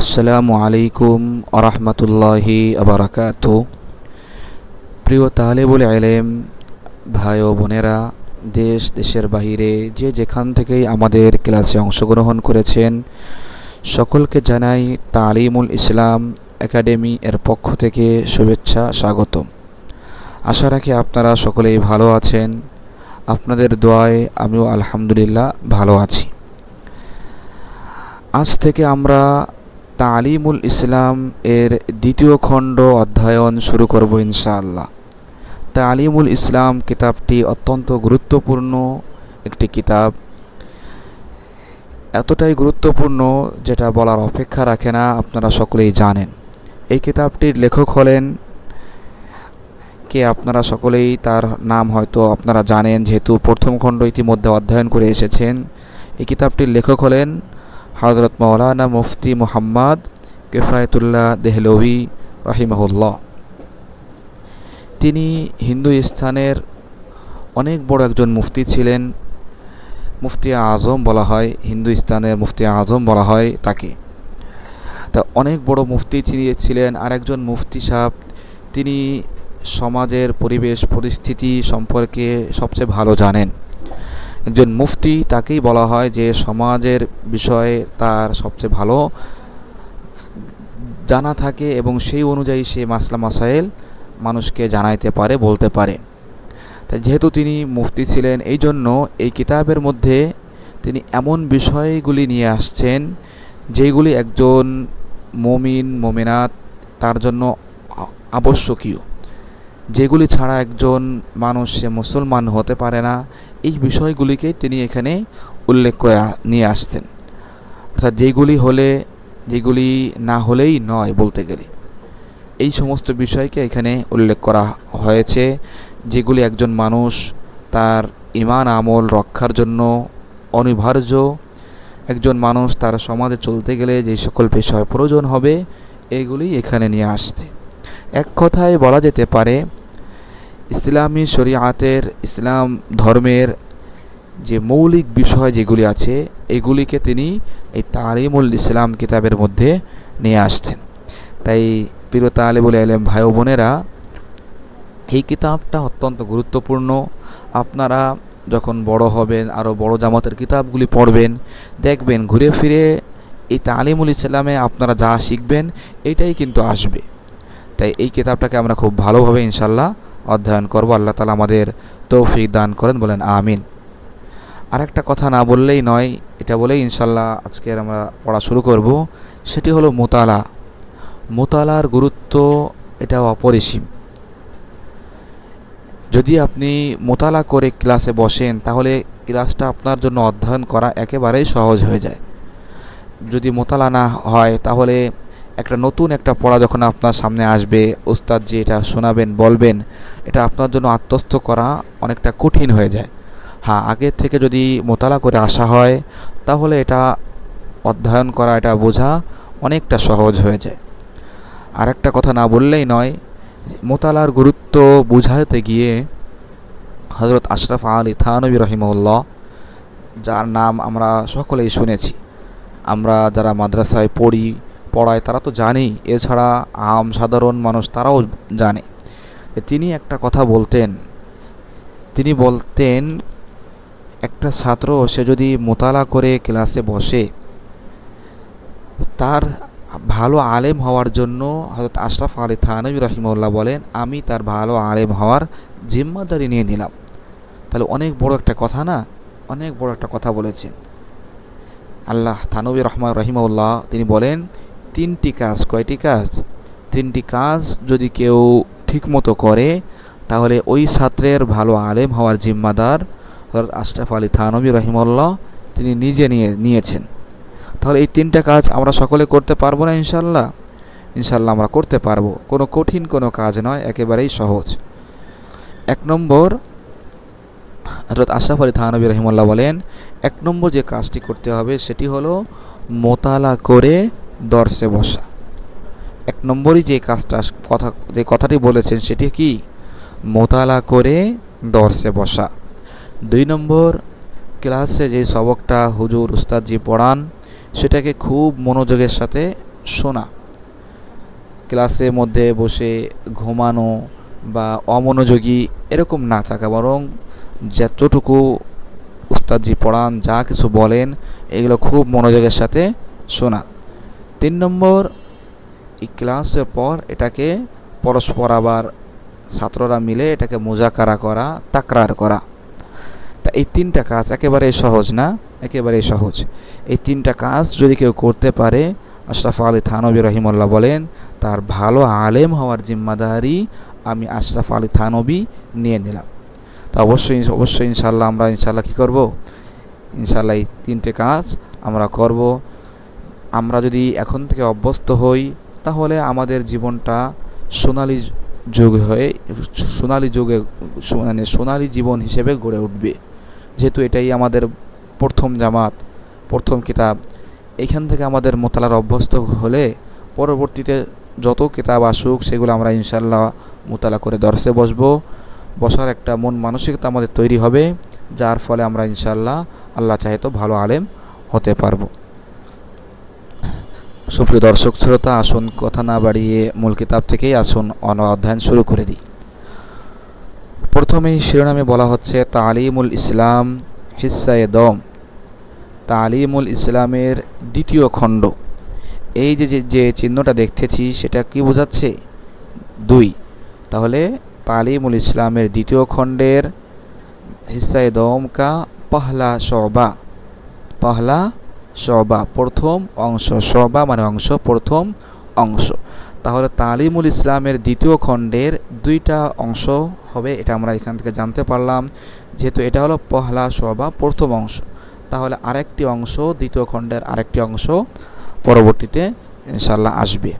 আসসালামু আলাইকুম আরহামতুল্লাহি আবরাকাত। প্রিয় তালেবুল আলেম ভাই ও বোনেরা, দেশ, দেশের বাহিরে যে যেখান থেকেই আমাদের ক্লাসে অংশগ্রহণ করেছেন, সকলকে জানাই তালিমুল ইসলাম একাডেমি এর পক্ষ থেকে শুভেচ্ছা, স্বাগতম। আশা রাখি আপনারা সকলেই ভালো আছেন। আপনাদের দোয়ায় আমিও আলহামদুলিল্লাহ ভালো আছি। আজ থেকে আমরা তালিমুল ইসলাম এর দ্বিতীয় খণ্ড অধ্যয়ন শুরু করব ইনশাআল্লাহ। তালিমুল ইসলাম কিতাবটি অত্যন্ত গুরুত্বপূর্ণ একটি কিতাব। এতটাই গুরুত্বপূর্ণ যেটা বলার অপেক্ষা রাখে না, আপনারা সকলেই জানেন। এই কিতাবটির লেখক হলেন কে আপনারা সকলেই, তার নাম হয়তো আপনারা জানেন, যেহেতু প্রথম খণ্ড ইতিমধ্যে অধ্যয়ন করে এসেছেন। এই কিতাবটির লেখক হলেন হজরত মৌলানা মুফতি মোহাম্মদ কেফায়তুল্লাহ দেহলভি রাহিমাহুল্লাহ। তিনি হিন্দুস্থানের অনেক বড় একজন মুফতি ছিলেন। মুফতি আজম বলা হয় হিন্দুস্তানের মুফতি আজম বলা হয় তাকে। তা অনেক বড় মুফতি তিনি ছিলেন আর একজন মুফতি সাহেব, তিনি সমাজের পরিবেশ, পরিস্থিতি সম্পর্কে সবচেয়ে ভালো জানেন। একজন মুফতি, তাকেই বলা হয় যে সমাজের বিষয়ে তার সবচেয়ে ভালো জানা থাকে এবং সেই অনুযায়ী সে মাসলা মাসাইল মানুষকে জানাইতে পারে, বলতে পারে। তাই যেহেতু তিনি মুফতি ছিলেন, এই জন্য এই কিতাবের মধ্যে তিনি এমন বিষয়গুলি নিয়ে আসছেন, যেগুলি একজন মমিন, মমিনাত তার জন্য আবশ্যকীয়। যেগুলি ছাড়া একজন মানুষ সে মুসলমান হতে পারে না এই বিষয়গুলিকে তিনি এখানে উল্লেখ করে নিয়ে আসতেন অর্থাৎ যেগুলি হলে, যেগুলি না হলেই নয় বলতে গেলে। এই সমস্ত বিষয়কে এখানে উল্লেখ করা হয়েছে, যেগুলি একজন মানুষ তার ইমান আমল রক্ষার জন্য অনিবার্য। একজন মানুষ তার সমাজে চলতে গেলে যে সকল বিষয় প্রয়োজন হবে, এগুলি এখানে নিয়ে আসছে। এক কথায় বলা যেতে পারে ইসলামী শরিয়াতের, ইসলাম ধর্মের যে মৌলিক বিষয় যেগুলি আছে, এগুলিকে তিনি এই তালিমুল ইসলাম কিতাবের মধ্যে নিয়ে আসছেন। তাই প্রিয় তালিবুল আলম ভাই বোনেরা, এই কিতাবটা অত্যন্ত গুরুত্বপূর্ণ। আপনারা যখন বড় হবেন আরও বড় জামাতের কিতাবগুলি পড়বেন, দেখবেন, ঘুরে ফিরে এই তালিমুল ইসলামে আপনারা যা শিখবেন, এটাই কিন্তু আসবে। তাই এই কিতাবটাকে আমরা খুব ভালোভাবে ইনশাল্লাহ অধ্যয়ন করব, আল্লাহ তালা আমাদের তৌফিক দান করেন, বলেন আমিন। আর একটা কথা না বললেই নয়, এটা বলেই ইনশাল্লাহ আজকের আমরা পড়া শুরু করব, সেটি হলো মোতালা। মোতালার গুরুত্ব এটা অপরিসীম। যদি আপনি মোতালা করে ক্লাসে বসেন, তাহলে ক্লাসটা আপনার জন্য অধ্যয়ন করা একেবারেই সহজ হয়ে যায়। যদি মোতালা না হয়, তাহলে একটা নতুন একটা পড়া যখন আপনার সামনে আসবে, ওস্তাদ যে এটা শোনাবেন, বলবেন, এটা আপনার জন্য আত্মস্থ করা অনেকটা কঠিন হয়ে যায়। হ্যাঁ আগের থেকে যদি মোতালা করে আসা হয়, তাহলে এটা অধ্যয়ন করা, এটা বোঝা অনেকটা সহজ হয়ে যায়। আর একটা কথা না বললেই নয়, মোতালার গুরুত্ব বুঝাতে গিয়ে হজরত আশরাফ আলী থানবী রহিমউল্লাহ যার নাম আমরা সকলেই শুনেছি। আমরা যারা মাদ্রাসায় পড়ি পড়ায় তারা তো জানেই, এছাড়া আম সাধারণ মানুষ তারাও জানে। তিনি একটা কথা বলতেন, তিনি বলতেন, একটা ছাত্র সে যদি মোতালা করে ক্লাসে বসে, তার ভালো আলেম হওয়ার জন্য হজরত আশরাফ আলী থানবী রহিমউল্লাহ বলেন, আমি তার ভালো আলেম হওয়ার জিম্মাদারি নিয়ে নিলাম। তাহলে অনেক বড় একটা কথা না? অনেক বড় একটা কথা বলেছেন। আল্লাহ থানবী রহমান রহিমউল্লাহ তিনি বলেন তিনটি কাজ, কয়টি কাজ? তিনটি কাজ যদি কেউ ঠিকমতো করে, তাহলে ওই ছাত্রের ভালো আলেম হওয়ার জিম্মাদার হজরত আশরাফ আলী থানবী রহিমউল্লাহ তিনি নিজে নিয়ে, নিয়েছেন। তাহলে এই তিনটা কাজ আমরা সকলে করতে পারব না ইনশাল্লাহ ইনশাল্লাহ আমরা করতে পারব। কোনো কঠিন কোনো কাজ নয়, একেবারেই সহজ। এক নম্বর হজরত আশরাফ আলী থানবী রহিমুল্লাহ বলেন, এক নম্বর যে কাজটি করতে হবে সেটি হলো মোতালা করে দর্শে বসা। এক নম্বরই যে কাজটা, কথা, যে কথাটি বলেছেন সেটি কি? মোতালা করে দর্শে বসা। দুই নম্বর, ক্লাসে যে সবকটা হুজুর, উস্তাদজি পড়ান, সেটাকে খুব মনোযোগের সাথে শোনা। ক্লাসের মধ্যে বসে ঘুমানো বা অমনোযোগী এরকম না থাকা, বরং যতটুকু উস্তাদজি পড়ান, যা কিছু বলেন, এগুলো খুব মনোযোগের সাথে শোনা। তিন নম্বর, এই ক্লাসের পর এটাকে পরস্পর আবার ছাত্ররা মিলে এটাকে মোজাকারা করা, তাকরার করা। তা এই তিনটা কাজ একেবারে সহজ না? একেবারে সহজ। এই তিনটা কাজ যদি কেউ করতে পারে, আশরাফ আলী থানবী রহিমুল্লাহ বলেন, তার ভালো আলেম হওয়ার জিম্মাদারি আমি আশরাফ আলী থানবী নিয়ে নিলাম। তো অবশ্যই অবশ্যই ইনশাল্লাহ আমরা ইনশাল্লাহ কী করব? ইনশাল্লাহ এই তিনটে কাজ আমরা করব। আমরা যদি এখন থেকে অভ্যস্ত হই, তাহলে আমাদের জীবনটা সোনালি যুগ হয়ে, সোনালি যুগে মানে সোনালি জীবন হিসেবে গড়ে উঠবে। যেহেতু এটাই আমাদের প্রথম জামাত, প্রথম কিতাব। এখান থেকে আমাদের মোতালার অভ্যস্ত হলে পরবর্তীতে যত কিতাব আসুক, সেগুলো আমরা ইনশাল্লাহ মোতালা করে দর্শে বসবো। বসার একটা মন মানসিকতা আমাদের তৈরি হবে, যার ফলে আমরা ইনশাল্লাহ আল্লাহ চাহে তো ভালো আলেম হতে পারব। সুপ্রিয় দর্শক শ্রোতা, আসুন কথা না বাড়িয়ে মূল কিতাব থেকেই আসুন অন অধ্যয়ন শুরু করে দিই। প্রথমেই শিরোনামে বলা হচ্ছে, তালিমুল ইসলাম, হিসায়ে দম। তালিমুল ইসলামের দ্বিতীয় খণ্ড। এই যে, যে- চিহ্নটা দেখতেছি, সেটা কি বোঝাচ্ছে? দুই। তাহলে তালিমুল ইসলামের দ্বিতীয় খণ্ডের হিসায়ে দম কা পহলা শবা। পহলা শবা প্রথম অংশ শবা মানে অংশ, প্রথম অংশ। তাহলে তালিমুল ইসলামের দ্বিতীয় খণ্ডের দুইটা অংশ হবে, এটা আমরা এখান থেকে জানতে পারলাম। যেহেতু এটা হলো পহলা শবা প্রথম অংশ। তাহলে আরেকটি অংশ, দ্বিতীয় খণ্ডের আরেকটি অংশ পরবর্তীতে ইনশাল্লাহ আসবে।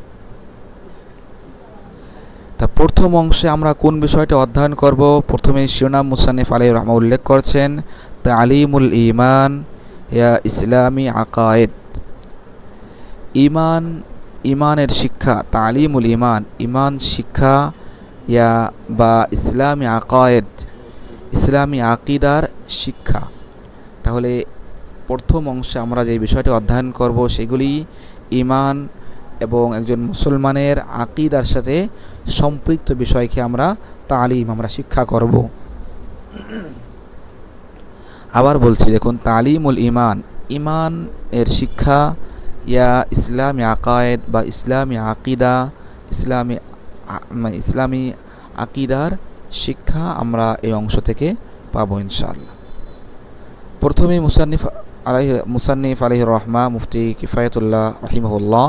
তা প্রথম অংশে আমরা কোন বিষয়টা অধ্যয়ন করব? প্রথমে শিরোনাম মুসানিফ আলী রহমা উল্লেখ করছেন, তালিমুল ইমান ইয়া ইসলামী আকায়েদ। ইমান ইমানের শিক্ষা, তালিমুল ইমান ইমান শিক্ষা ইয়া বা ইসলামী আকায়েদ, ইসলামী আকিদার শিক্ষা। তাহলে প্রথম অংশে আমরা যে বিষয়টি অধ্যয়ন করব সেগুলি ইমান এবং একজন মুসলমানের আকিদার সাথে সম্পৃক্ত বিষয়কে আমরা তালিম, আমরা শিক্ষা করব। আবার বলছি, দেখুন, তালিমুল ইমান ইমান এর শিক্ষা ইয়া ইসলামী আকায়েদ বা ইসলামী আকিদা, ইসলামী মানে ইসলামী আকিদার শিক্ষা আমরা এই অংশ থেকে পাবো ইনশাআল্লাহ। প্রথমে মুসান্নিফ আলাইহ, মুসান্নিফ আলহ রহমা মুফতি কিফায়তুল্লাহ রহিমহুল্লাহ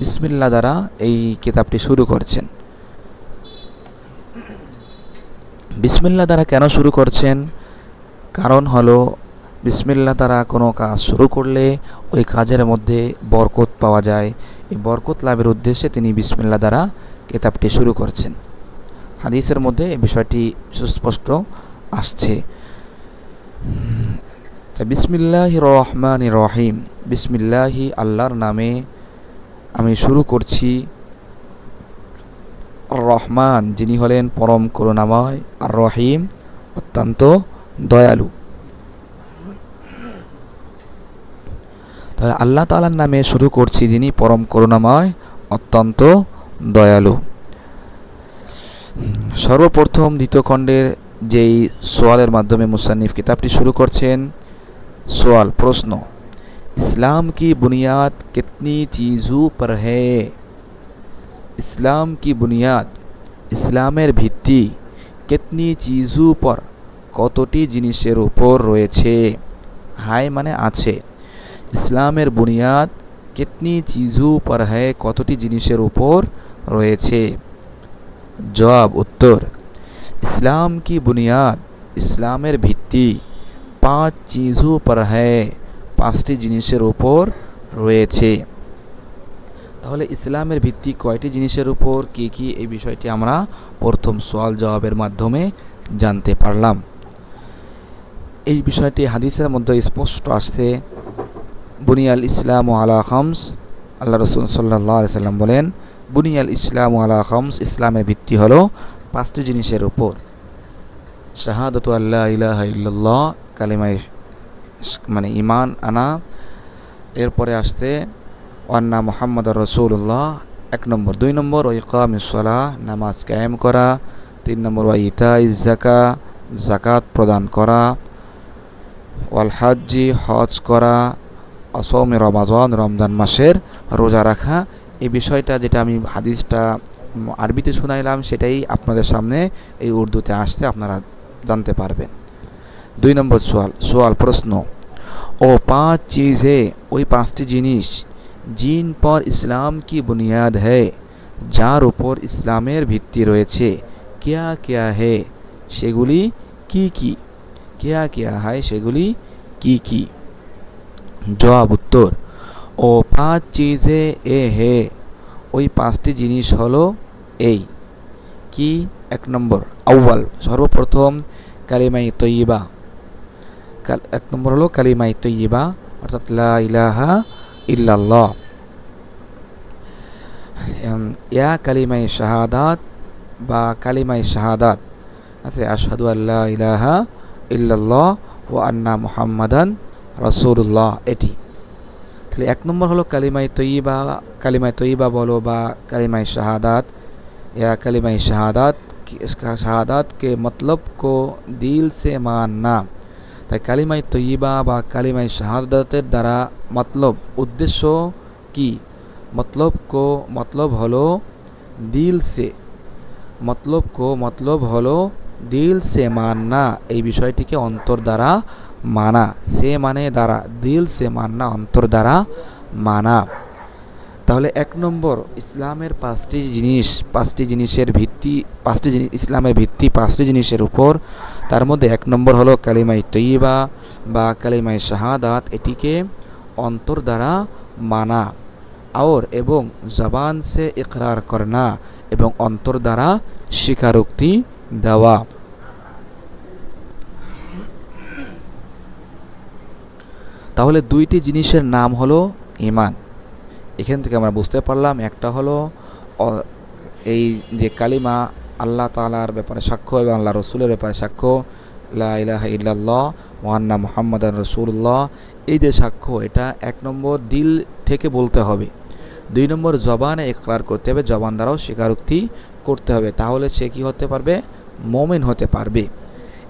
বিসমিল্লা দ্বারা এই কিতাবটি শুরু করছেন। বিসমিল্লা দ্বারা কেন শুরু করছেন? কারণ হলো বিসমিল্লা দ্বারা কোনো কাজ শুরু করলে ওই কাজের মধ্যে বরকত পাওয়া যায়। এই বরকত লাভের উদ্দেশ্যে তিনি বিসমিল্লা দ্বারা কিতাবটি শুরু করছেন। হাদিসের মধ্যে এই বিষয়টি সুস্পষ্ট আসছে। বিসমিল্লাহি রহমান রহিম, বিসমিল্লাহি আল্লাহর নামে আমি শুরু করছি। রহমান, যিনি হলেন পরম করুণাময়, আর রহিম, অত্যন্ত দয়ালু। তাহলে আল্লাহ তালার নামে শুরু করছি যিনি পরম করুণাময়, অত্যন্ত দয়ালু। সর্বপ্রথম দ্বিতীয় খণ্ডের যেই সোয়ালের মাধ্যমে মুসানিফ কিতাবটি শুরু করছেন, সোয়াল, প্রশ্ন, ইসলাম কি বুনিয়াদ কিতনি চিজু পর হে? ইসলাম কি বুনিয়াদ? ইসলামের ভিত্তি কিতনি চিজু পর কতটি জিনিসের উপর রয়েছে? হাই মানে আছে। ইসলামের বুনিয়াদ, কেতনি চিজু পর হ্যায় কতটি জিনিসের উপর রয়েছে? জবাব, উত্তর। ইসলাম কি বুনিয়াদ? ইসলামের ভিত্তি। পাঁচ চিজু পর হ্যায় পাঁচটি জিনিসের উপর রয়েছে। তাহলে ইসলামের ভিত্তি কয়টি জিনিসের উপর? কি কি? এই বিষয়টি আমরা প্রথম সোয়াল জবাবের মাধ্যমে জানতে পারলাম। এই বিষয়টি হাদিসের মধ্যে স্পষ্ট আসছে। বুনিয়াল ইসলাম ও আলা খামস, আল্লাহ রসুল সাল্লাহ সাল্লাম বলেন, বুনিয়াল ইসলাম আলা খামস ইসলামের ভিত্তি হলো পাঁচটি জিনিসের উপর। শাহাদত আল্লাহ ইলাহ ইল্লাল্লাহ, কালিমায় মানে ইমান আনা। এরপরে আসছে, ওয়ান্না মোহাম্মদ রসুল্লাহ এক নম্বর। দুই নম্বর ওই কামিসলা নামাজ কায়েম করা। তিন নম্বর, ওয়া ইতা ইজাকা জাকাত প্রদান করা। ওয়াল হাজ্জি, হজ করা, অসমে রমাজন, রমজান মাসের রোজা রাখা, এই বিষয়টা যেটা আমি হাদিসটা আরবিতে শুনাইলাম, সেটাই আপনাদের সামনে এই উর্দুতে আসছে, আপনারা জানতে পারবেন। দুই নম্বর সোয়াল সোয়াল প্রশ্ন, ও পাঁচ চিজ হে ওই পাঁচটি জিনিস জিন পর ইসলাম কি বুনিয়াদ হ্যায় যার উপর ইসলামের ভিত্তি রয়েছে, কেয়া কেয়া হে? সেগুলি কি কি? কেয়া কেয়া? হয়, সেগুলি কি কি? জবাব, উত্তর, ও পাঁচ চিজে এ হে, ওই পাঁচটি জিনিস হলো এই। কি? এক নম্বর আউ্বাল সর্বপ্রথম কালিমাই তৈবা এক নম্বর হলো কালিমাই তৈবা অর্থাৎ লা ইলাহা ইল্লাল্লাহ। ইয়া কালিমাই শাহাদাত বা কালিমাই শাহাদাত। আছে, আশহাদু আল্লাহ ইলাহা ইল্লাল্লাহ ও আন্না মুহাম্মাদান রসুল্লাহ এটি তাহলে এক নম্বর হলো কালিমাই তৈবা কালিমাই তৈবা বলো বা কালিমাই শাহাদাত या कलिमा शहादात की- इसका शहादात के मतलब को दिल से मानना তাই কালিমাই তৈবা বা কালিমাই শাহাদাতের দ্বারা মতলব উদ্দেশ্য কি মতলব কো মতলব হলো দিল সে মতলব কো মতলব হলো দিল সে মাননা, এই বিষয়টিকে অন্তর দ্বারা মানা। সে মানে দ্বারা, দিল সে মাননা, অন্তর দ্বারা মানা। তাহলে এক নম্বর, ইসলামের পাঁচটি জিনিস, পাঁচটি জিনিসের ভিত্তি, পাঁচটি জিনিস ইসলামের ভিত্তি পাঁচটি জিনিসের উপর। তার মধ্যে এক নম্বর হলো কালিমাই তৈবা বা কালিমাই শাহাদাত, এটিকে অন্তর দ্বারা মানা। और এবং জবান সে ইকরার করনা এবং অন্তর দ্বারা স্বীকারোক্তি দেওয়া। তাহলে দুইটি জিনিসের নাম হলো ইমান এখান থেকে আমরা বুঝতে পারলাম, একটা হলো এই যে কালিমা আল্লাহ তালার ব্যাপারে সাক্ষ্য এবং আল্লাহ রসুলের ব্যাপারে সাক্ষ্য, লা ইলাহা ইল্লাল্লাহ মোহান্না মোহাম্মদ রসুল্লাহ এই যে সাক্ষ্য, এটা এক নম্বর দিল থেকে বলতে হবে। দুই নম্বর জবানে একরার করতে হবে, জবান দ্বারাও স্বীকারোক্তি করতে হবে। তাহলে সে কি হতে পারবে? মমিন হতে পারবে।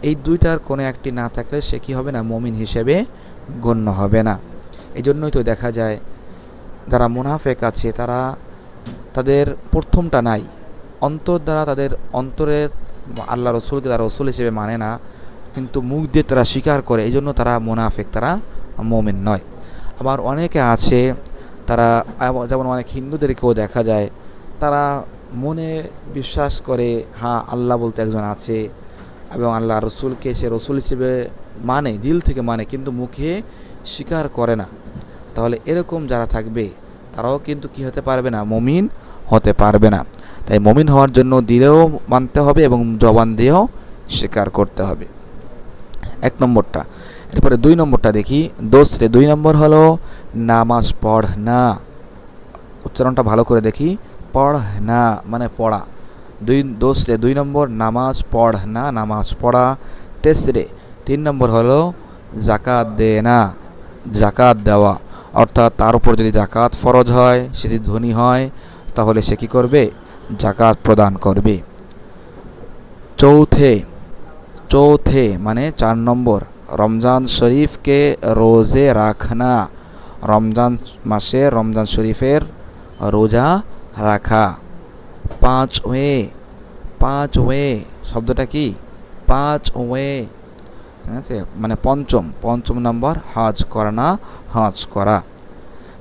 এই দুইটার কোনো একটি না থাকলে সে কি হবে না? মমিন হিসেবে গণ্য হবে না। এই জন্যই তো দেখা যায়, যারা মুনাফেক আছে, তারা তাদের প্রথমটা নাই। অন্তর দ্বারা তাদের অন্তরের আল্লাহ রসুলকে তারা রসুল হিসেবে মানে না, কিন্তু মুখ দিয়ে তারা স্বীকার করে এই জন্য তারা মুনাফেক, তারা মোমেন নয়। আবার অনেকে আছে, তারা, যেমন অনেক হিন্দুদেরকেও দেখা যায়, তারা মনে বিশ্বাস করে হ্যাঁ আল্লাহ বলতে একজন আছে এবং আল্লাহ রসুলকে সে রসুল হিসেবে মানে দিল থেকে মানে কিন্তু মুখে স্বীকার করে না। তাহলে এরকম যারা থাকবে, তারাও কিন্তু কি হতে পারবে না? মমিন হতে পারবে না। তাই মমিন হওয়ার জন্য দিলেও মানতে হবে এবং জবান দিয়েও স্বীকার করতে হবে। এক নম্বরটা। এরপরে দুই নম্বরটা দেখি। দোসরে দুই নম্বর হলো, নামাজ পড় না। উচ্চারণটা ভালো করে দেখি। পড় না মানে পড়া দুই দোসরে দুই নম্বর নামাজ পড় না নামাজ পড়া তেসরে তিন নম্বর হলো জাকাত দে না জাকাত দেওয়া অর্থাৎ তার উপর যদি জাকাত ফরজ হয়, সে যদি ধনী হয়, তাহলে সে কী করবে জাকাত প্রদান করবে চৌথে চৌথে মানে চার নম্বর রমজান শরীফকে রোজে রাখনা রমজান মাসে রমজান শরীফের রোজা রাখা। পাঁচ ওয়ে পাঁচ ওয়ে, শব্দটা কি? পাঁচ ওয়ে। ঠিক আছে? মানে পঞ্চম পঞ্চম নম্বর, হজ করা না, হজ করা।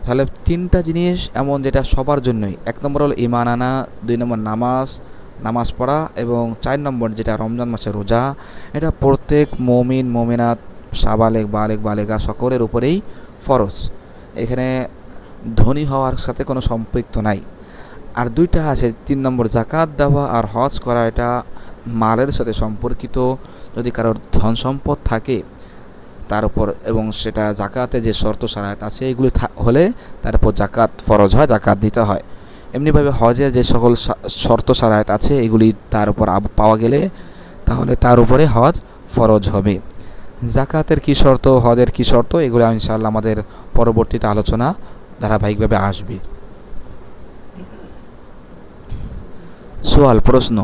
তাহলে তিনটা জিনিস এমন যেটা সবার জন্যই। এক নম্বর হলো ইমান আনা, দুই নম্বর নামাজ নামাজ পড়া এবং চার নম্বর যেটা রমজান মাসের রোজা, এটা প্রত্যেক মমিন, মমিনাত, সাবালেক, বালেক, বালেগা সকলের উপরেই ফরজ। এখানে ধনী হওয়ার সাথে কোনো সম্পৃক্ত নাই। আর দুইটা আছে, তিন নম্বর জাকাত দেওয়া আর হজ করা, এটা মালের সাথে সম্পর্কিত। যদি কারোর ধন সম্পদ থাকে, তার উপর এবং সেটা জাকাতে যে শর্ত সারায়ত আছে, এগুলি হলে তার উপর জাকাত ফরজ হয় জাকাত দিতে হয়। এমনিভাবে হজের যে সকল শর্ত সারায়ত আছে, এগুলি তার উপর পাওয়া গেলে তাহলে তার উপরে হজ ফরজ হবে। জাকাতের কী শর্ত, হজের কী শর্ত, এগুলো ইনশাআল্লাহ আমাদের পরবর্তীতে আলোচনা ধারাবাহিকভাবে আসবে। সোয়াল প্রশ্ন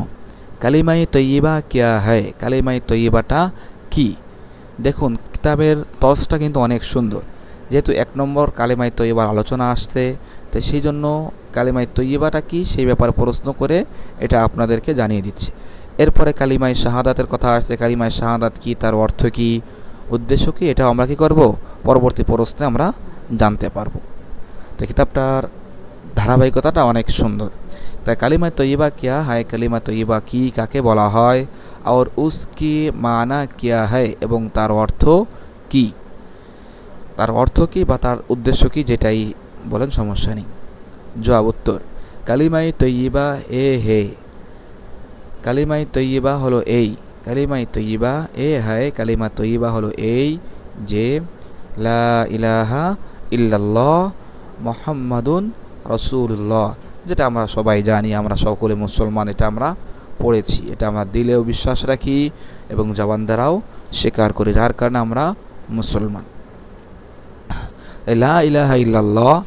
কালিমাই তৈয়বা কিয়া হয় কালিমাই তৈয়বাটা কি? দেখুন, কিতাবের তসটা কিন্তু অনেক সুন্দর। যেহেতু এক নম্বর কালিমাই তৈয়বার আলোচনা আসছে, তো সেই জন্য কালিমাই তৈয়বাটা কি? সেই ব্যাপারে প্রশ্ন করে এটা আপনাদেরকে জানিয়ে দিচ্ছি। এরপরে কালিমাই শাহাদাতের কথা আসছে। কালিমাই শাহাদাত কি? তার অর্থ কি? উদ্দেশ্য কি? এটা আমরা কি করব? পরবর্তী প্রশ্নে আমরা জানতে পারব। তো কিতাবটার ধারাবাহিকতাটা অনেক সুন্দর। তাই কালিমা তৈবা কিয়া হায়, কালিমা তৈবা কি কাকে বলা হয়? আর উসকি মানা কিয়া হয় এবং তার অর্থ কি? তার অর্থ কি বা তার উদ্দেশ্য কি যেটাই বলেন সমস্যা নেই। জবাব উত্তর, কালিমাই তৈবা এ হে। কালিমাই তৈবা হলো এই, কালিমাই তৈবা এ হায়, কালিমা তৈবা হলো এই যে লা ইলাহা ইল্লাল্লাহ মোহাম্মদুন রসুল্লাহ যেটা আমরা সবাই জানি, আমরা সকলে মুসলমান, এটা আমরা পড়েছি। এটা আমরা দিলেও বিশ্বাস রাখি এবং জবান দ্বারাও স্বীকার করি, যার কারণে আমরা মুসলমান। লা ইলাহা ইল্লাল্লাহ,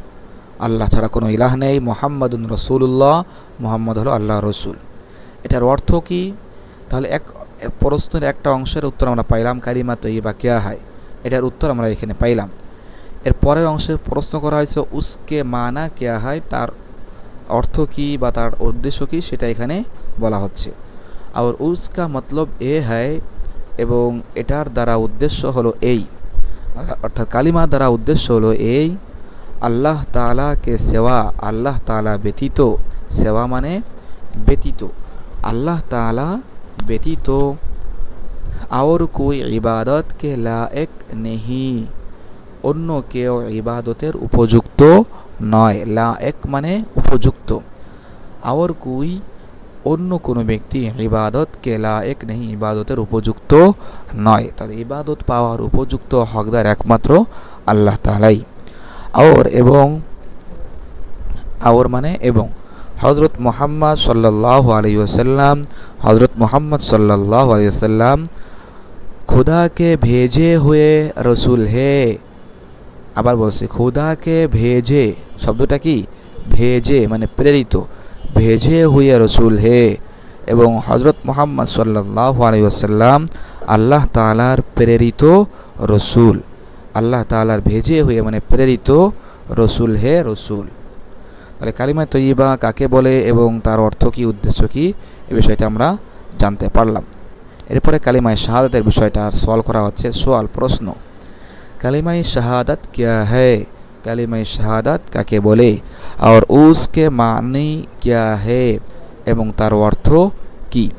আল্লাহ ছাড়া কোনো ইলাহ নেই, মোহাম্মদুন রসুল্লাহ মোহাম্মদ হলো আল্লাহ রসুল। এটার অর্থ কি? তাহলে এক প্রশ্নের একটা অংশের উত্তর আমরা পাইলাম, কারিমা তৈবা কেয়া হয়। এটার উত্তর আমরা এখানে পাইলাম। এর পরের অংশে প্রশ্ন করা হয়েছে উসকে মানা কেয়া হয় তার অর্থ কি বা তার উদ্দেশ্য কি সেটা এখানে বলা হচ্ছে আর উসকা মতলব এ হয় এবং এটার দ্বারা উদ্দেশ্য হলো এই অর্থাৎ কালিমা দ্বারা উদ্দেশ্য হলো এই আল্লাহ তালাকে সেবা আল্লাহ তালা ব্যতীত সেবা মানে ব্যতীত আল্লাহ তালা ব্যতীত और कोई इबादत के लायक नहीं অন্য কেউ ইবাদতের উপযুক্ত নয়। লা এক মানে উপযুক্ত। আওয়ার কুই, অন্য কোনো ব্যক্তি ইবাদত কে লা এক নেই, ইবাদতের উপযুক্ত নয়। তাহলে ইবাদত পাওয়ার উপযুক্ত হকদার একমাত্র আল্লাহ তালাই আওর এবং আওর মানে এবং। হজরত মোহাম্মদ সাল্লাহ আলী ওসাল্লাম হজরত মোহাম্মদ সাল্লাহ আলী ওসাল্লাম খুদাকে ভেজে হুয়ে রসুল হে আবার বলছে, খুদাকে ভেজে শব্দটা কি? ভেজে মানে প্রেরিত। ভেজে হুয়ে রসুল হে এবং হজরত মোহাম্মদ সাল্লাহ আলী ওসাল্লাম আল্লাহ তালার প্রেরিত রসুল। আল্লাহ তালার ভেজে হয়ে মানে প্রেরিত রসুল হে রসুল। তাহলে কালিমা তৈবা কাকে বলে এবং তার অর্থ কী, উদ্দেশ্য কী, এ বিষয়টা আমরা জানতে পারলাম। এরপরে কালিমায় শাহাদাতের বিষয়টা সলভ করা হচ্ছে সোয়াল প্রশ্ন। কালিমাই শাহাদাত ক্যা হ্যায়? কালিমাই শাহাদাত কাকে বলে? আর উসকে মানে ক্যা হে এবং তার অর্থ কি?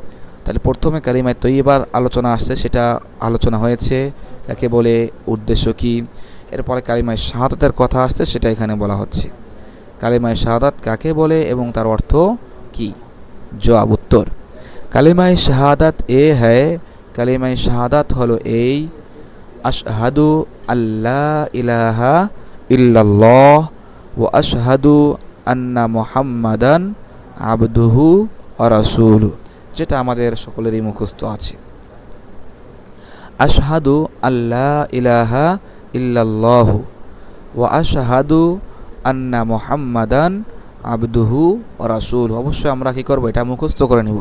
তাহলে প্রথমে কালিমায় তৈবার আলোচনা আসছে, সেটা আলোচনা হয়েছে। কাকে বলে? উদ্দেশ্য কি? এরপরে কালিমায় শাহাদাতের কথা আসছে, সেটা এখানে বলা হচ্ছে। কালিমায় শাহাদাত কাকে বলে এবং তার অর্থ কি? জবাব উত্তর। কালিমায় শাহাদাত এ হ্যায়। কালিমায় শাহাদাত হলো এই আশহাদু আল্লাহ ইলাহা ইল্লাল্লাহ ও আশহাদু আন্না মোহাম্মদান আবদুহু রাসূল। যেটা আমাদের সকলেরই মুখস্থ আছে। আশহাদু আল্লাহ ইলাহা ইল্লাল্লাহ ও আশহাদু আন্না মোহাম্মদান আবদুহু রাসুল। অবশ্যই আমরা কী করব? এটা মুখস্থ করে নিব।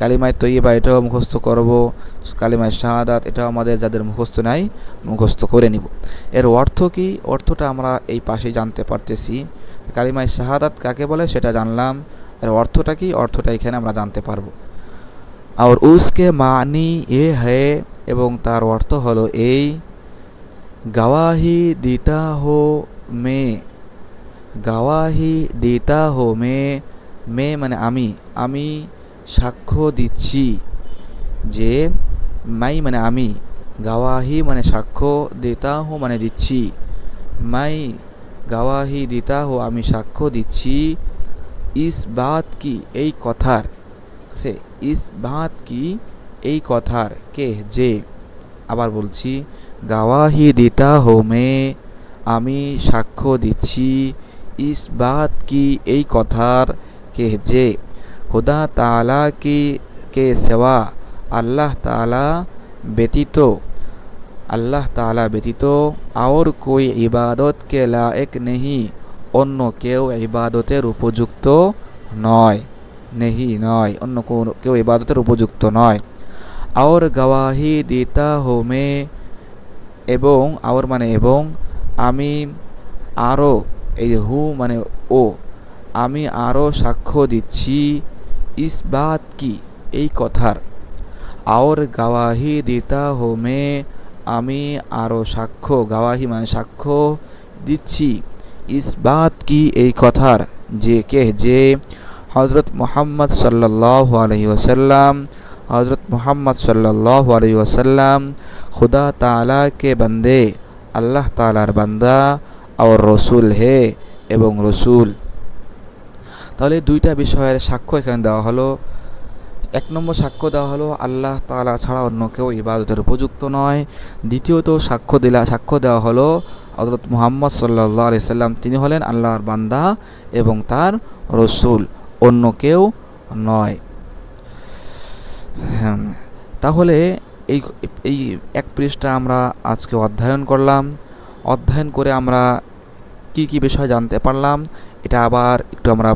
কালিমায় তৈবা এটাও মুখস্থ করব। কালিমায় শাহাদাত এটাও আমাদের যাদের মুখস্থ নাই, মুখস্থ করে নিব। এর অর্থ কি? অর্থটা আমরা এই পাশেই জানতে পারতেছি। কালিমায় শাহাদাত কাকে বলে সেটা জানলাম। এর অর্থটা কি? অর্থটা এখানে আমরা জানতে পারব। আর উসকে মানি এ হে এবং তার অর্থ হলো এই, গাওয়াহি দিতা হো মে, গাওয়াহি দিতা হো মে মে মানে আমি আমি সাক্ষ্য দিচ্ছি যে মাই মানে আমি, গাওয়াহি মানে সাক্ষ্য দিতা হো মানে দিচ্ছি। মাই গাওয়াহি দিতা হো আমি সাক্ষ্য দিচ্ছি। ইস বাত কি এই কথার? সে ইস বাত কি এই কথার? কে? যে? আবার বলছি, গাওয়াহি দিতা হো মে, আমি সাক্ষ্য দিচ্ছি। ইস বাত কি এই কথার? কে? যে? খুদা তালা কি কে সেবা আল্লাহ তালা ব্যতীত, আল্লাহ তালা ব্যতীত আর কই ইবাদত কে লায়ক নেহি, অন্য কেউ ইবাদতের উপযুক্ত নয়, নেহি নয়, অন্য কেউ ইবাদতের উপযুক্ত নয়। আওর গাওয়াহি দিতা হোমে, এবং আওর মানে এবং আমি আরও এই হু মানে ও, আমি আরও সাক্ষ্য দিচ্ছি ইসবাত কি? এই কথার। আওর গাওয়াহি দিতা হোমে আমি আরও সাক্ষ্য, গাওয়াহি মানে সাক্ষ্য দিচ্ছি। ইসবাত কি? এই কথার। যে কে? যে হজরত মোহাম্মদ সাল্লাহ আলহি ওসাল্লাম হজরত মোহাম্মদ সাল্লাহ আলহি ওসাল্লাম খুদা তালা কে বন্দে? আল্লাহ তালার বান্দা আর রসুল হে এবং রসুল। তাহলে দুইটা বিষয়ের সাক্ষ্য এখানে দেওয়া হলো। এক নম্বর সাক্ষ্য দেওয়া হলো, আল্লাহ তালা ছাড়া অন্য কেউ ইবাদতের উপযুক্ত নয়। দ্বিতীয়ত সাক্ষ্য দিলা সাক্ষ্য দেওয়া হলো হজরত মুহাম্মদ সাল্লাহ আলি সাল্লাম, তিনি হলেন আল্লাহর বান্দা এবং তার রসুল, অন্য কেউ নয়। হ্যাঁ তাহলে এই এই এক পৃষ্ঠা আমরা আজকে অধ্যয়ন করলাম। অধ্যয়ন করে আমরা কি কি বিষয় জানতে পারলাম এটা আবার একটু আমরা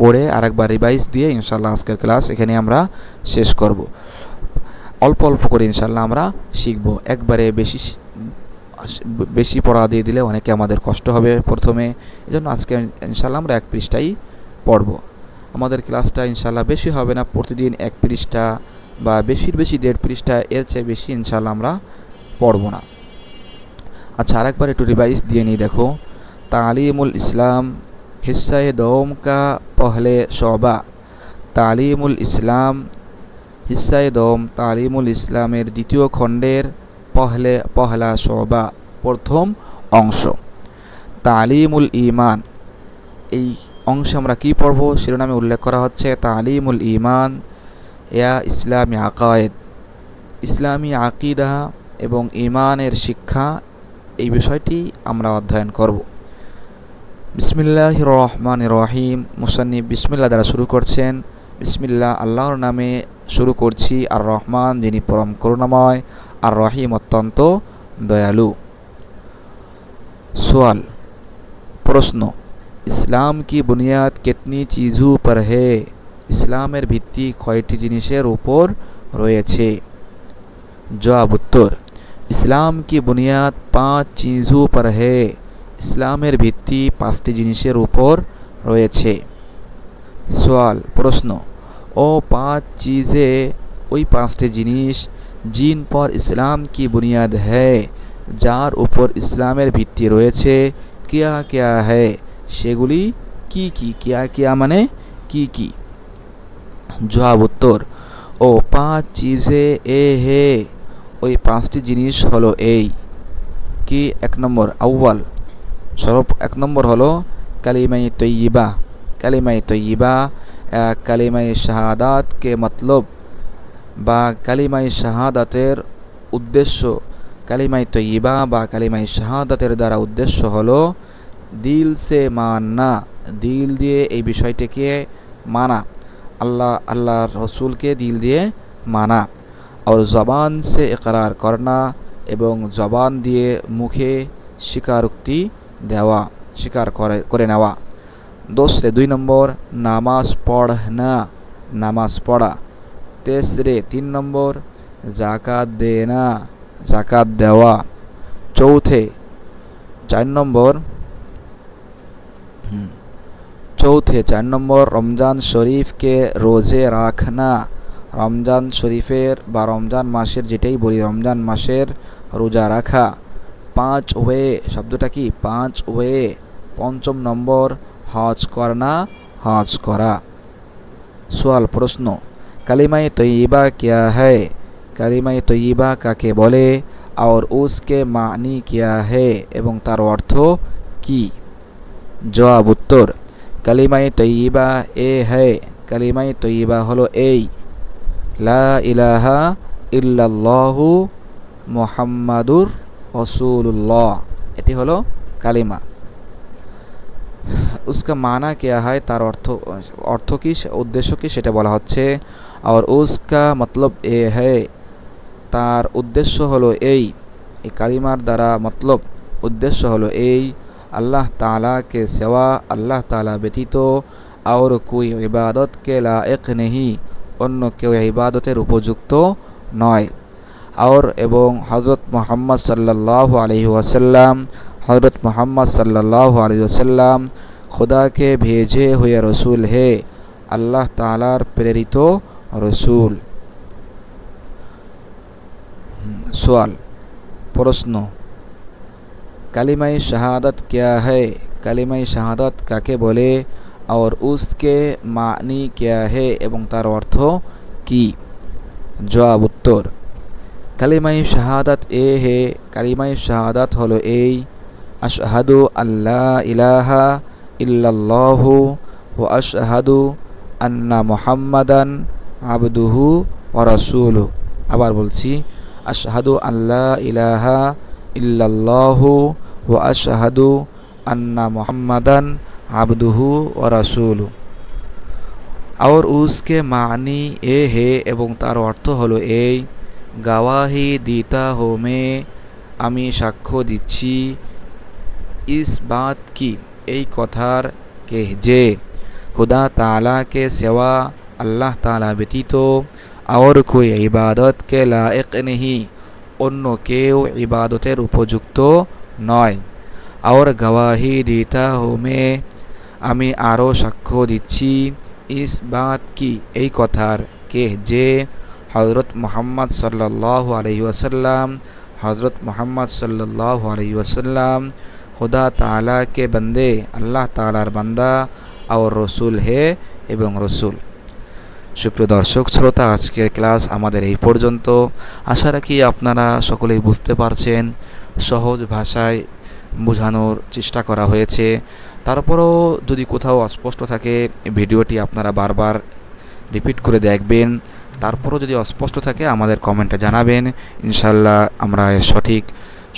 পড়ে আরেকবার রিভাইজ দিয়ে ইনশাল্লাহ আজকের ক্লাস এখানে আমরা শেষ করব। অল্প অল্প করে ইনশাল্লাহ আমরা শিখব। একবারে বেশি বেশি পড়া দিয়ে দিলে অনেকে আমাদের কষ্ট হবে প্রথমে। এই জন্য আজকে ইনশাল্লাহ আমরা এক পৃষ্ঠাই পড়ব। আমাদের ক্লাসটা ইনশাল্লাহ বেশি হবে না, প্রতিদিন এক পৃষ্ঠা বা বেশির বেশি দেড় পৃষ্ঠা, এর চেয়ে বেশি ইনশাল্লাহ আমরা পড়ব না। আচ্ছা আরেকবার একটু রিভাইজ দিয়ে নিই, দেখো। তালিমুল ইসলাম हिस्से दोम का पहले शोबा তালিমুল ইসলাম হিসায় দম তালিমুল ইসলামের দ্বিতীয় খণ্ডের পহলে পহলা শোবা প্রথম অংশ তালিমুল ইমান এই অংশে আমরা কী পড়ব শিরোনামে উল্লেখ করা হচ্ছে তালিমুল ইমান ইয়া ইসলামী আকায়েদ ইসলামী আকিদা এবং ইমানের শিক্ষা এই বিষয়টি আমরা অধ্যয়ন করব বিসমিল্লাহ রহমান রহিম মুসান্নিব বিসমিল্লা দ্বারা শুরু করছেন। বিসমিল্লা আল্লাহর নামে শুরু করছি। আর রহমান যিনি পরম করুণাময় আর রহিম অত্যন্ত দয়ালু। সোয়াল, প্রশ্ন, ইসলাম কি বুনিয়াদ কেতনি চিজু পর হে? ইসলামের ভিত্তি কয়টি জিনিসের উপর রয়েছে? জবাব, উত্তর, ইসলাম কি বুনিয়াদ পাঁচ চিজু পর হে? ইসলামের ভিত্তি পাঁচটি জিনিসের উপর রয়েছে। সোয়াল প্রশ্ন, ও পাঁচ চিজে ওই পাঁচটি জিনিস জিন পর ইসলাম কি বুনিয়াদ হ্যায়? যার উপর ইসলামের ভিত্তি রয়েছে, কেয়া কেয়া হ্যায়? সেগুলি কি কি? কেয়া কেয়া মানে কি কি? জবাব, উত্তর, ও পাঁচ চিজে এ হে, ওই পাঁচটি জিনিস হলো এই। কি? এক নম্বর আউ্বাল সর্ব এক নম্বর হলো কালিমাই তৈয়বা। কালিমাই তৈয়বা কালিমাই শাহাদাতকে মতলব? বা কালিমাই শাহাদাতের উদ্দেশ্য, কালিমাই তৈয়বা বা কালিমাই শাহাদাতের দ্বারা উদ্দেশ্য হলো দিল সে মানা, দিল দিয়ে এই বিষয়টিকে মানা। আল্লাহ আল্লাহ রসুলকে দিল দিয়ে মানা। আর জবান সে একরার করনা এবং জবান দিয়ে মুখে স্বীকারোক্তি দেওয়া, স্বীকার করে করে নেওয়া। দোসরে দুই নম্বর, নামাজ পড়না, নামাজ পড়া। তেসরে তিন নম্বর জাকাত দেনা জাকাত দেওয়া। চৌথে, চার নম্বর চৌথে চার নম্বর, রমজান শরীফকে রোজে রাখনা। রমজান শরীফের বা রমজান মাসের যেটাই বলি, রমজান মাসের রোজা রাখা। পাঁচ ওয়ে, শব্দটা কি? পাঁচ ওয়ে, পঞ্চম নম্বর, হজ করনা হজ করা। সোয়াল, প্রশ্ন। কালিমাই তৈবা কিয়া হ্যায় কালিমাই তৈবা কাকে বলে? আর উসকে মানি কিয়া হে? এবং তার অর্থ কি? জবাব, উত্তর। কালিমাই তৈবা এ হ্যায় কালিমাই তৈবা হলো এই। লা ইলাহা ইল্লাল্লাহু মোহাম্মাদুর রসুল্লাহ এটি হলো কালিমা। উসকা মানা কেয়া হয়, তার অর্থ অর্থ কী, উদ্দেশ্য কী, সেটা বলা হচ্ছে, আর উস্কা মতলব এ হে, তার উদ্দেশ্য হলো এই। এই কালিমার দ্বারা মতলব, উদ্দেশ্য হলো এই, আল্লাহ তালাকে সেওয়া, আল্লাহ তালা ব্যতীত আর কুই ইবাদতকে এক নেহি, অন্য কেউ ইবাদতের উপযুক্ত নয়। আওর এবং হজরত মোহাম্মদ সাল্লাহ আলহি ওয়াসাল্লাম হজরত মোহাম্মদ সাল্লাহ আলহি ওসাল্লাম খোদাকে ভেজে হয়ে রসুল, হে আল্লাহ তালার প্রেরিত রসুল। সোয়াল, প্রশ্ন, কালিমাই শাহাদত ক্যা হে কালিমাই শাহাদত কাকে বলে? আর উসকে মানি ক্যা হে এবং তার অর্থ কি? জবাব, উত্তর কালিমাই শাহাদাত এ হে, কালিমাই শাহাদাত হলো এই, আশহাদু আল্লাহ ইলাহা ইল্লাল্লাহু ও আশহাদু আন্না মোহাম্মাদান আবদুহু ওরসুল আবার বলছি, আশহাদু আল্লাহ ইলাহা ইল্লাল্লাহু ও আশহাদু আন্না মোহাম্মদান আবদুহু ওরসুল আওর উসকে মানি এ হে এবং তার অর্থ হলো এই গাওয়াহি দিতা হোমে, আমি সাক্ষ্য দিচ্ছি। ইস বাত কি? এই কথার কে যে? খুদা তালাকে সেवा আল্লাহ তালা ব্যতীত, আর কোই ইবাদত কে লায়েক নেহি, অন্য কেউ ইবাদতের উপযুক্ত নয়। আর গওয়াহি দিতা হোমে, আমি আরও সাক্ষ্য দিচ্ছি। ইস বাত কি? এই কথার কে যে? হজরত মোহাম্মদ সাল্লাহ আলহি ওয়াসাল্লাম হজরত মোহাম্মদ সাল্লাহ আলহি খুদা তালা কে বন্দে, আল্লাহ তালার বান্দা, আর রসুল হে এবং রসুল। সুপ্রিয় দর্শক, শ্রোতা, আজকের ক্লাস আমাদের এই পর্যন্ত। আশা রাখি আপনারা সকলেই বুঝতে পারছেন, সহজ ভাষায় বোঝানোর চেষ্টা করা হয়েছে। তারপরও যদি কোথাও অস্পষ্ট থাকে, ভিডিওটি আপনারা বারবার রিপিট করে দেখবেন। তারপরও যদি অস্পষ্ট থাকে, আমাদের কমেন্টে জানাবেন। ইনশাল্লাহ আমরা সঠিক,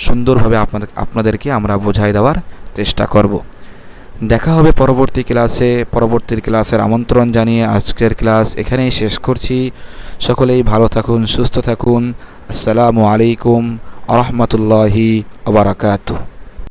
সুন্দরভাবে আপনাদের, আপনাদেরকে আমরা বোঝাই দেওয়ার চেষ্টা করব। দেখা হবে পরবর্তী ক্লাসে, পরবর্তী ক্লাসের আমন্ত্রণ জানিয়ে আজকের ক্লাস এখানেই শেষ করছি। সকলেই ভালো থাকুন, সুস্থ থাকুন। আসসালামু আলাইকুম আরহামতুল্লাহি আবরাকাতু